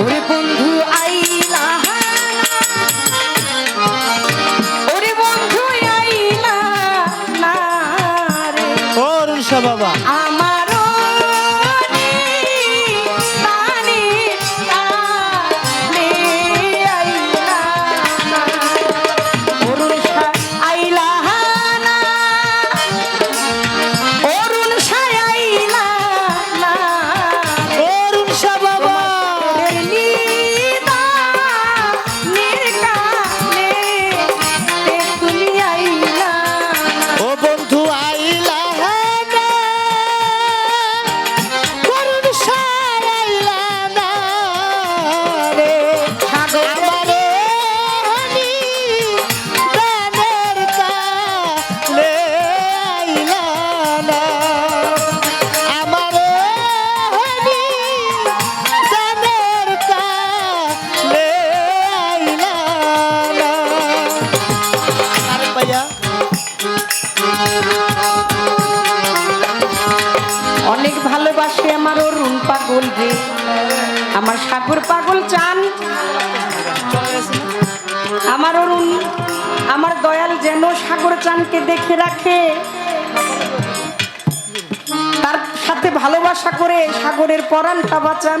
Uri অনেক ভালোবাসে আমার অরুণ পাগল রে। আমার সাগর পাগল চান। আমার অরুণ, আমার দয়াল যেন সাগর চানকে দেখে রাখে। তার সাথে ভালোবাসা করে সাগরের পরাণটা বাঁচান।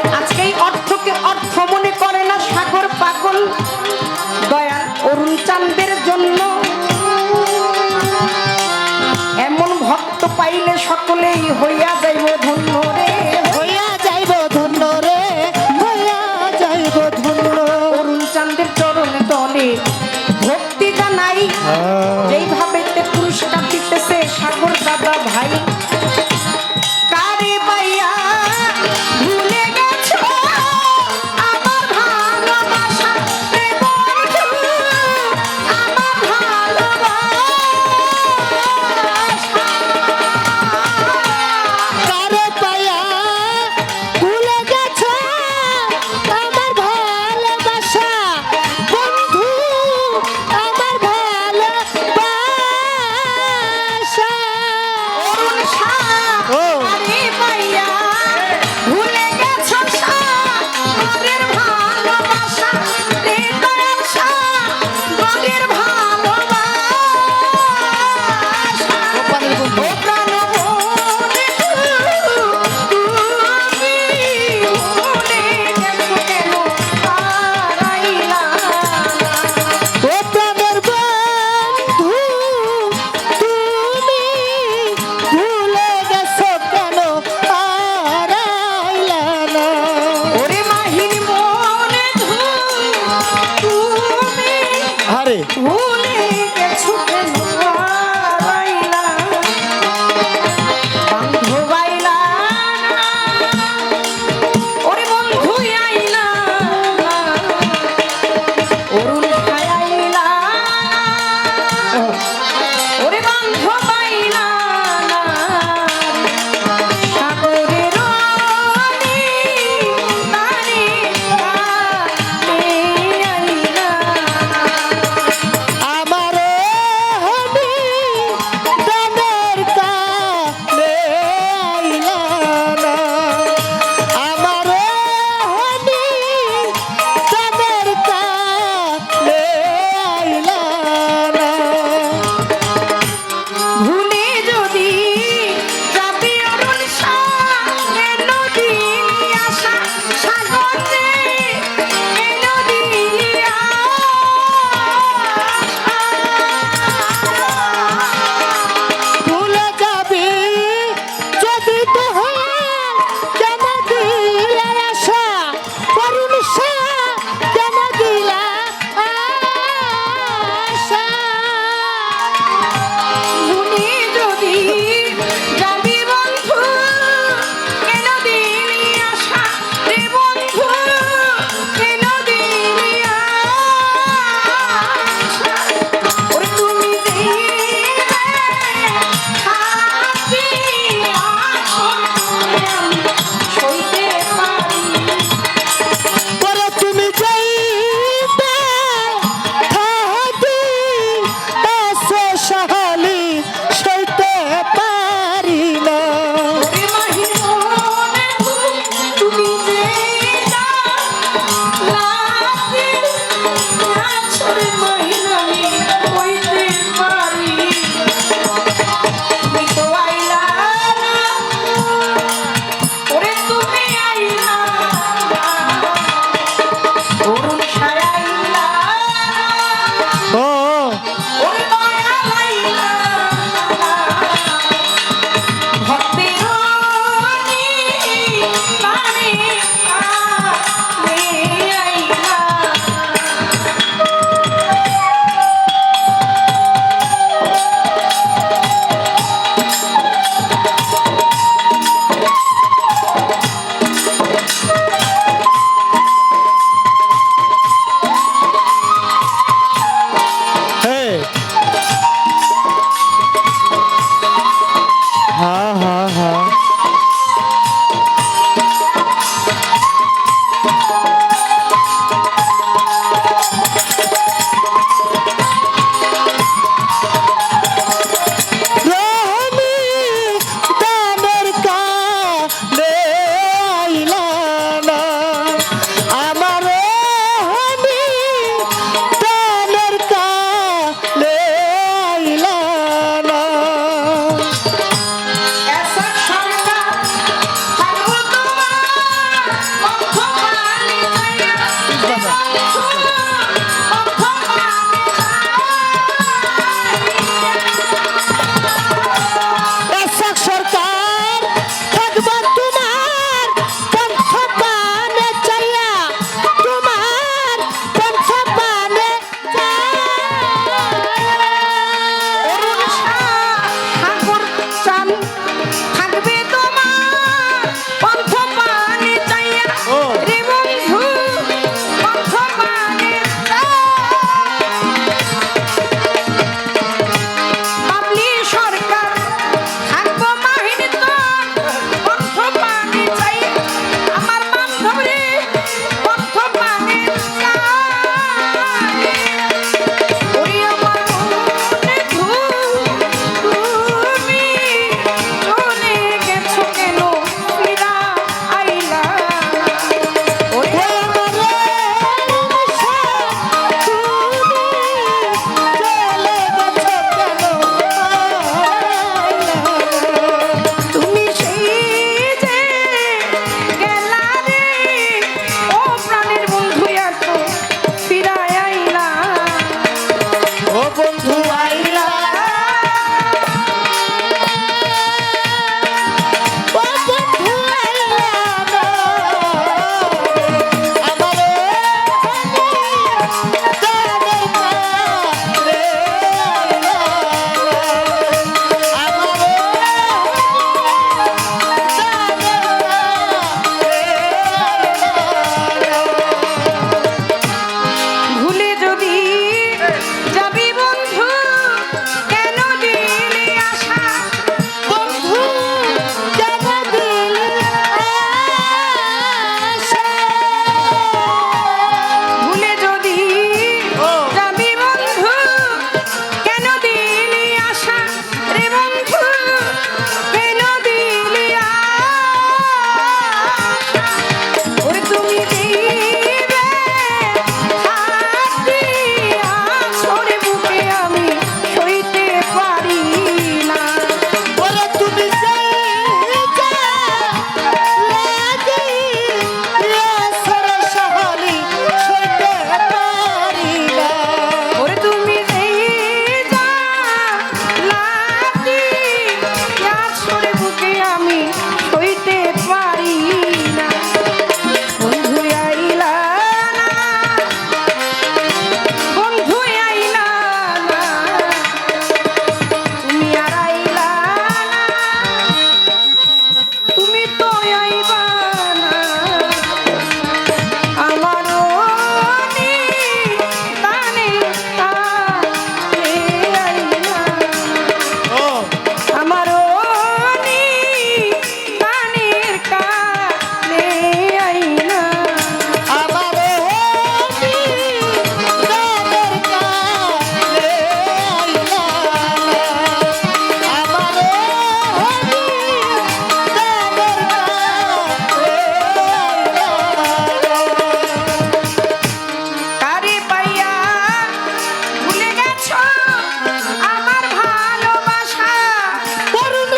চান্দের জন্য। এমন ভক্ত পাইলে সকলেই হইয়া যাইব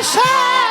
salvation.